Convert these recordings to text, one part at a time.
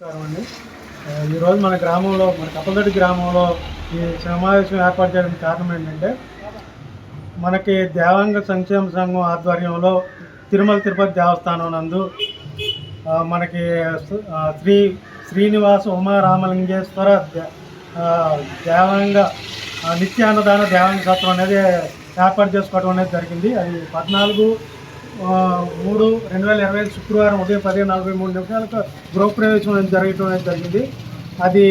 నమస్కారం అండి ఈరోజు మన గ్రామంలో మన కప్పలదొడ్డి గ్రామంలో ఈ సమావేశం ఏర్పాటు చేయడానికి కారణం ఏంటంటే మనకి దేవాంగ సంక్షేమ సంఘం ఆధ్వర్యంలో తిరుమల తిరుపతి దేవస్థానం నందు మనకి శ్రీ శ్రీనివాస ఉమారామలింగేశ్వర దే- దేవాంగ నిత్యాన్నదాన దేవాంగ సత్రం అనేది ఏర్పాటు చేసుకోవడం అనేది జరిగింది. అది పద్నాలుగు మూడు రెండు వేల ఇరవై శుక్రవారం ఉదయం పదిహేను నలభై మూడు నిమిషాలకు గృహప్రవేశం అనేది జరగటం అనేది జరిగింది. అది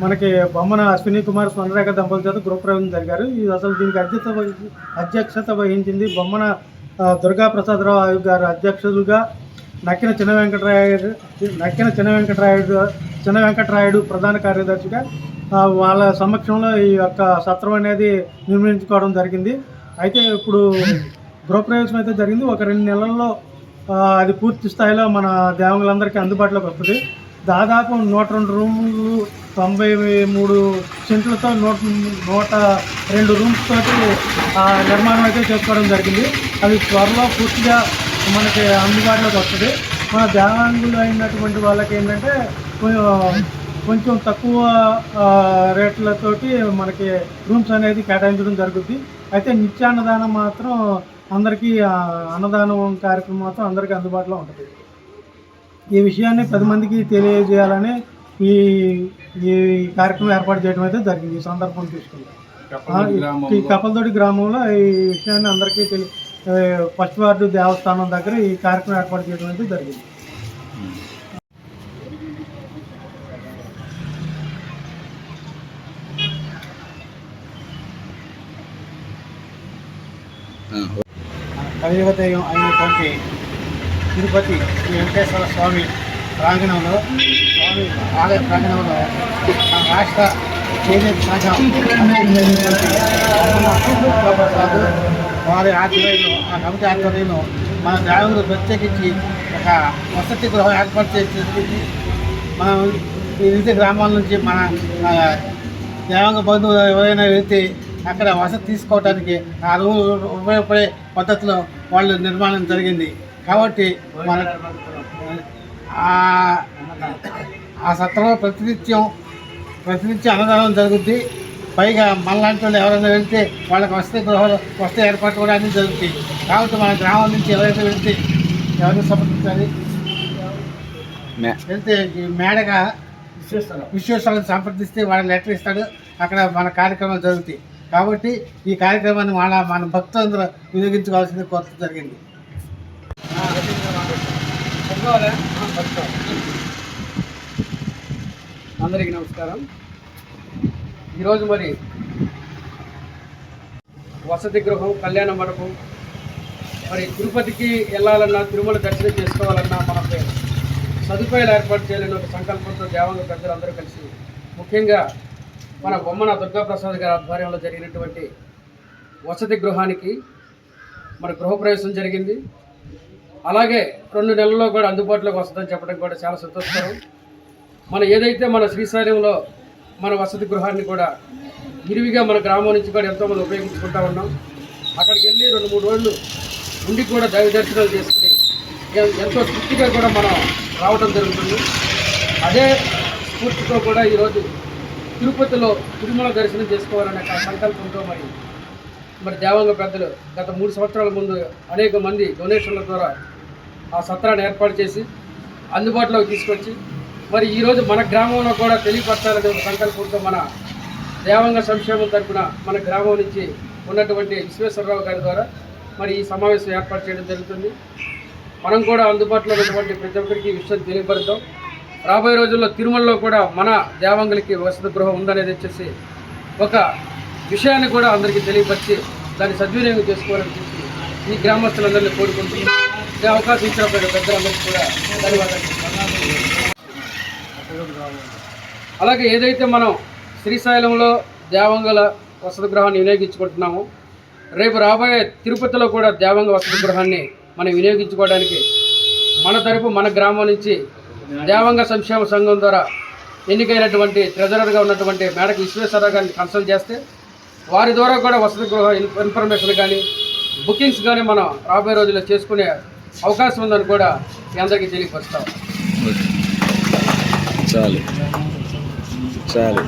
మనకి బొమ్మన అశ్విని కుమార్ స్వర్ణరేఖ దంపతుల చేత గృహప్రవేశం జరిగారు. ఇది అసలు దీనికి అధ్యక్షత వహి- అధ్యక్షత వహించింది బొమ్మన దుర్గా ప్రసాదరావు గారు అధ్యక్షులుగా నక్కిన చిన్న వెంకటరాయుడు నక్కిన చిన్న వెంకటరాయుడు చిన్న వెంకటరాయుడు ప్రధాన కార్యదర్శిగా వాళ్ళ సమక్షంలో ఈ యొక్క సత్రం అనేది నిర్మించుకోవడం జరిగింది. అయితే ఇప్పుడు గృహప్రవేశం అయితే జరిగింది. ఒక రెండు నెలల్లో అది పూర్తి స్థాయిలో మన దేవంగులందరికీ అందుబాటులోకి వస్తుంది. దాదాపు నూట రెండు రూములు తొంభై మూడు సెంట్లతో నూట నూట రెండు రూమ్స్ తోటి నిర్మాణం అయితే చేసుకోవడం జరిగింది. అది త్వరలో పూర్తిగా మనకి అందుబాటులోకి వస్తుంది. మన దేవాంగులు అయినటువంటి వాళ్ళకి ఏంటంటే కొంచెం- కొంచెం తక్కువ రేట్లతోటి మనకి రూమ్స్ అనేది కేటాయించడం జరుగుద్ది. అయితే నిత్యాన్నదానం మాత్రం అందరికీ అన్నదానం కార్యక్రమం మాత్రం అందరికీ అందుబాటులో ఉంటుంది. ఈ విషయాన్ని పది మందికి తెలియజేయాలని ఈ ఈ కార్యక్రమం ఏర్పాటు చేయడం అయితే జరిగింది ఈ సందర్భం తీసుకుని కపలతోటి గ్రామంలో. ఈ విషయాన్ని అందరికీ తెలి ఫస్ట్ వార్డు దేవస్థానం దగ్గర ఈ కార్యక్రమం ఏర్పాటు చేయడం అయితే జరిగింది. కలియుగ అయినటువంటి తిరుపతి శ్రీ వెంకటేశ్వర స్వామి ప్రాంగణంలో స్వామి ఆలయ ప్రాంగణంలో మన రాష్ట్ర చేనేత సంఘం ప్రసాద్ వారి ఆధ్వర్యంలో ఆ కమిటీ ఆధ్వర్యంలో మన దేవతలు ప్రత్యేకించి ఒక వసతి గృహం ఏర్పాటు చేసి మనం ఈ వివిధ గ్రామాల నుంచి మన దేవంగ దేవాంగ బంధువులు ఎవరైనా వెళ్తే అక్కడ వసతి తీసుకోవడానికి ఆ రూమ్ ఉపయోగపడే పద్ధతిలో వాళ్ళు నిర్మాణం జరిగింది. కాబట్టి మన ఆ- ఆ సత్రంలో ప్రతినిత్యం ప్రతినిత్యం అన్నదానం జరుగుద్ది. పైగా మనలాంటి వాళ్ళు ఎవరైనా వెళ్తే వాళ్ళకి వసతి గృహాలు వసతి ఏర్పాటు కూడా అన్నీ జరుగుతాయి. కాబట్టి మన గ్రామం నుంచి ఎవరైనా వెళ్తే ఎవరిని సంప్రదించాలి వెళ్తే మేడగా విశ్వేశ్వరాన్ని సంప్రదిస్తే వాడు లెటర్ ఇస్తాడు. అక్కడ మన కార్యక్రమాలు జరుగుతాయి. కాబట్టి ఈ కార్యక్రమాన్ని మన మన భక్తులందరూ వినియోగించుకోవాల్సింది కొత్త జరిగింది. అందరికీ నమస్కారం. ఈరోజు మరి వసతి గృహం కళ్యాణ మండపం మరి తిరుపతికి వెళ్ళాలన్నా తిరుమల దర్శనం చేసుకోవాలన్నా మనకు సదుపాయాలు ఏర్పాటు చేయాలని ఒక సంకల్పంతో దేవాంగ పెద్దలందరూ కలిసి ముఖ్యంగా మన బొమ్మన దుర్గాప్రసాద్ గారి ఆధ్వర్యంలో జరిగినటువంటి వసతి గృహానికి మన గృహప్రవేశం జరిగింది. అలాగే రెండు నెలల్లో కూడా అందుబాటులోకి వస్తుందని చెప్పడం కూడా చాలా సంతోషకరం. మన ఏదైతే మన శ్రీశైలంలో మన వసతి గృహాన్ని కూడా విరివిగా మన గ్రామం నుంచి కూడా ఎంతోమంది ఉపయోగించుకుంటా ఉన్నాం. అక్కడికి వెళ్ళి రెండు మూడు రోజులు ఉండి కూడా దైవ దర్శనాలు చేసుకుని ఎంతో తృప్తిగా కూడా మనం రావడం జరుగుతుంది. అదే స్ఫూర్తితో కూడా ఈరోజు తిరుపతిలో తిరుమల దర్శనం చేసుకోవాలనే ఒక సంకల్పంతో మరి మరి దేవాంగ పెద్దలు గత మూడు సంవత్సరాల ముందు అనేక మంది డొనేషన్ల ద్వారా ఆ సత్రాన్ని ఏర్పాటు చేసి అందుబాటులోకి తీసుకొచ్చి మరి ఈరోజు మన గ్రామంలో కూడా తెలియపరచాలనే ఒక సంకల్పంతో మన దేవాంగ సంక్షేమం తరఫున మన గ్రామం నుంచి ఉన్నటువంటి విశ్వేశ్వరరావు గారి ద్వారా మరి ఈ సమావేశం ఏర్పాటు చేయడం జరుగుతుంది. మనం కూడా అందుబాటులో ఉన్నటువంటి ప్రతి ఒక్కరికి ఈ విషయం తెలియపరుద్దాం. రాబోయే రోజుల్లో తిరుమలలో కూడా మన దేవాంగులకి వసతి గృహం ఉందనేది వచ్చేసి ఒక విషయాన్ని కూడా అందరికీ తెలియపరిచి దాన్ని సద్వినియోగం చేసుకోవాలని చెప్పి ఈ గ్రామస్తులందరినీ కోరుకుంటున్నాం. ఈ అవకాశం ఇచ్చిన పెద్దలందరికీ కూడా ధన్యవాదాలు. అలాగే ఏదైతే మనం శ్రీశైలంలో దేవంగల వసతి గృహాన్ని వినియోగించుకుంటున్నామో రేపు రాబోయే తిరుపతిలో కూడా దేవంగ వసతి గృహాన్ని మనం వినియోగించుకోవడానికి మన తరపు మన గ్రామం నుంచి దేవంగ సంక్షేమ సంఘం ద్వారా ఎన్నికైనటువంటి ట్రెజరర్గా ఉన్నటువంటి మేడకు విశ్వేశ్వరరావు గారిని కన్సల్ట్ చేస్తే వారి ద్వారా కూడా వసతి గృహ ఇన్ఫర్మేషన్ కానీ బుకింగ్స్ కానీ మనం రాబోయే రోజుల్లో చేసుకునే అవకాశం ఉందని కూడా మీ అందరికీ తెలియపరుస్తాం. చాలు. చాలు.